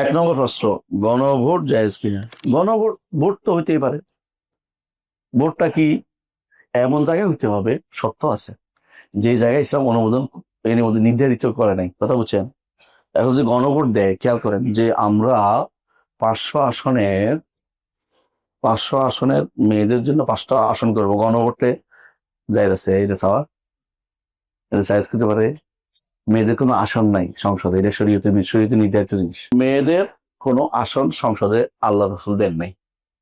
এক নম্বর প্রশ্ন, গণভোট জায়েজ কিনা? গণভোট, ভোট তো হইতেই পারে। ভোটটা কি এমন জায়গায় হইতে হবে? সত্য আছে। যে জায়গায় ইসলাম অনুমোদন এর মধ্যে নির্ধারিত করে নাই, কথা বুঝছেন? এখন যদি গণভোট দেয়, খেয়াল করেন যে আমরা পাঁচশো আসনের পাঁচশো আসনের মেয়েদের জন্য পাঁচটা আসন করব। গণভোটে আছে, এটা চাওয়া? এটা চাইজ করতে পারে? মেয়েদের কোনো আসন নাই সংসদে, এটা শরীয়তে শরীয়তে নির্ধারিত জিনিস। মেয়েদের কোনো আসন সংসদে আল্লাহ রসুল দেন নাই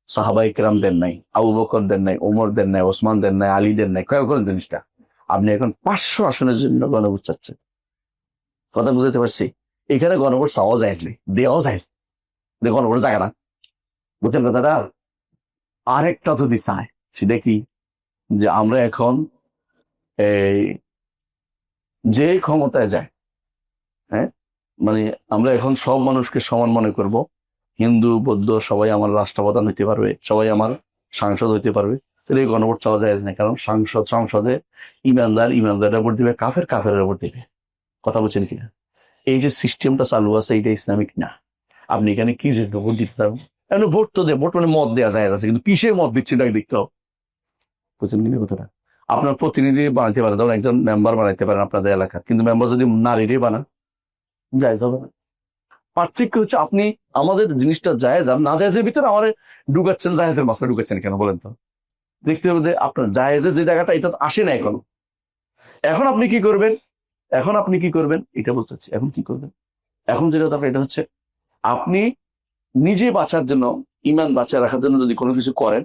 সাহাবাই কেরাম দেন নাই, আবু বকর দেন নাই, ওমর দেন নাই, ওসমান দেন নাই, আলী দেন নাই খেয়াল করেন জিনিসটা? আপনি এখন পাঁচশো আসনের জন্য গণভোট চাচ্ছেন। কথা বুঝতে পারছি? এখানে গণভোট চাওয়া যায় দেওয়াও যায় গণভোট জায়গা না। বুঝছেন কথাটা? আরেকটা যদি চায়, সেটা কি? যে আমরা এখন এই যে ক্ষমতায় যায় হ্যাঁ? মানে আমরা এখন সব মানুষকে সমান মনে করব। হিন্দু, বৌদ্ধ সবাই আমার রাষ্ট্রপ্রধান হইতে পারবে, সবাই আমার সাংসদ হইতে পারবে। এই গণভোট চাওয়া যায় না, কারণ সাংসদ, সংসদে ইমানদার, ইমানদারের উপর দিবে, কাফের কাফের উপর দিবে। কথা বলছেন কিনা? এই যে সিস্টেমটা চালু আছে এইটা ইসলামিক না। আপনি এখানে কি যে ভোট দিতে পারবেন এমনি ভোট তো দেয় ভোট মানে মত দেওয়া যায় আছে, কিন্তু কিসের মত দিচ্ছে এটাকে দেখতে হবে। বুঝছেন কিনা কথাটা? আপনার প্রতিনিধি বানাইতে পারেন ধরুন একজন মেম্বার বানাইতে পারেন আপনাদের এলাকার, কিন্তু মেম্বার যদি নারীরই বানান যাবে না। পার্থক্য হচ্ছে আপনি আমাদের জিনিসটা জায়েজ না জায়েজের ভিতরে আমার ঢুকাচ্ছেন, জায়েজের মাসলা ঢুকাচ্ছেন কেন বলেন তো? দেখতে হবে আপনার জায়েজের যে জায়গাটা, এটা আসে না এখন। এখন আপনি কি করবেন? এখন আপনি কি করবেন? এটা বলতে চাচ্ছি, এখন কি করবেন? এখন যেটা দরকার, এটা হচ্ছে আপনি নিজে বাঁচার জন্য, ইমান বাঁচায় রাখার জন্য যদি কোনো কিছু করেন,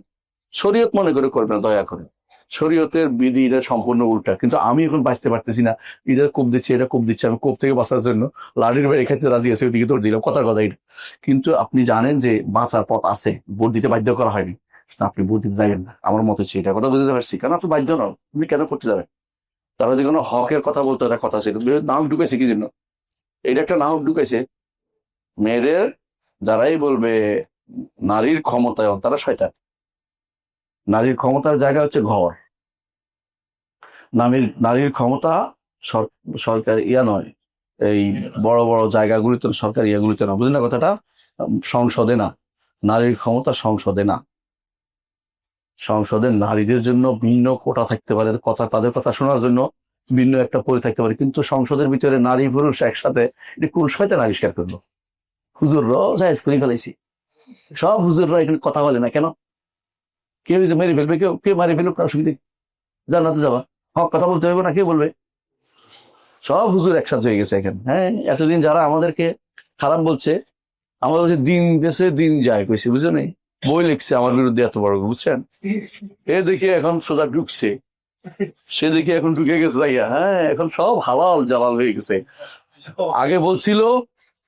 শরীয়ত মনে করে করবেন, দয়া করে। শরীয়তের বিধি এটা সম্পূর্ণ উল্টা। কিন্তু আমি এখন বাঁচতে পারতেছি না। এটা কোপ দিচ্ছে, এটা কোপ দিচ্ছে, আমি কোপ থেকে বাঁচার জন্য লাড়ির বাইরে খাইতে রাজি আছে, ওইদিকে তোর দিলাম। কথার কথা এটা। কিন্তু আপনি জানেন যে বাঁচার পথ আছে, ভোট দিতে বাধ্য করা হয়নি। আপনি ভোট দিতে যাবেন না। আমার মতে হচ্ছে এটা। কথা বুঝতে পারছি? কারণ আপনি বাধ্য নন। আপনি কেন করতে যাবেন? তাহলে যদি কোনো হকের কথা বলতো একটা কথা ছিল। নাহক ঢুকেছে কি জন্য? এটা একটা নাহক ঢুকেছে। মেয়েদের যারাই বলবে নারীর ক্ষমতায়ন, তারা শয়তান। নারীর ক্ষমতার জায়গা হচ্ছে ঘর। নারীর নারীর ক্ষমতা সরকার ইয়া নয়। এই বড় বড় জায়গাগুলিতে সরকার ইয়াগুলিতে না। বুঝলেন না কথাটা? সংসদে না। নারীর ক্ষমতা সংসদে না। সংসদে নারীদের জন্য ভিন্ন কোটা থাকতে পারে। কথা, তাদের কথা শোনার জন্য ভিন্ন একটা পরি থাকতে পারে। কিন্তু সংসদের ভিতরে নারী, পুরুষ একসাথে এটি কোন শয়তান আবিষ্কার করল? হুজুররাও জায়েজ করে ফেলেছি সব হুজুররা এখানে কথা বলে না কেন? কেউ মেরে ফেলবে, কেউ কেউ মারি ফেলুক অসুবিধে জান্নাতে যাবা। হক, কথা বলতে হবে না, কে বলবে? সব হুজুর একসাথে হয়ে গেছে এখানে হ্যাঁ? এতদিন যারা আমাদেরকে খারাপ বলছে, আমাদের হচ্ছে দিন গেছে, দিন যায় কইছে বুঝছ নি বই লিখছে আমার বিরুদ্ধে এত বড় বুঝছেন? এ দেখে এখন সোজা ঢুকছে, সে দেখে এখন ঢুকে গেছে ভাইয়া হ্যাঁ? এখন সব হালাল জালাল হয়ে গেছে। আগে বলছিল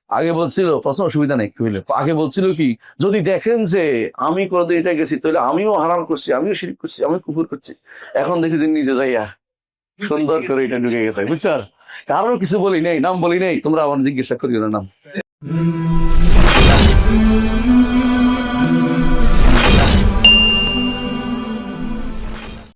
আগে বলছিল, প্রশ্ন অসুবিধা নেই হইলে। আগে বলছিল কি, যদি দেখেন যে আমি কোনোদিন এটা গেছি, তাহলে আমিও হারাম করছি, আমিও শিরিক করছি আমি কুকুর করছি। এখন দেখি দিন নিজে যাইয়া সুন্দর করে এটা ঢুকে গেছে বুঝছ কারও কিছু বলি নেই, নাম বলি নেই, তোমরা আমার জিজ্ঞাসা করিও না নাম।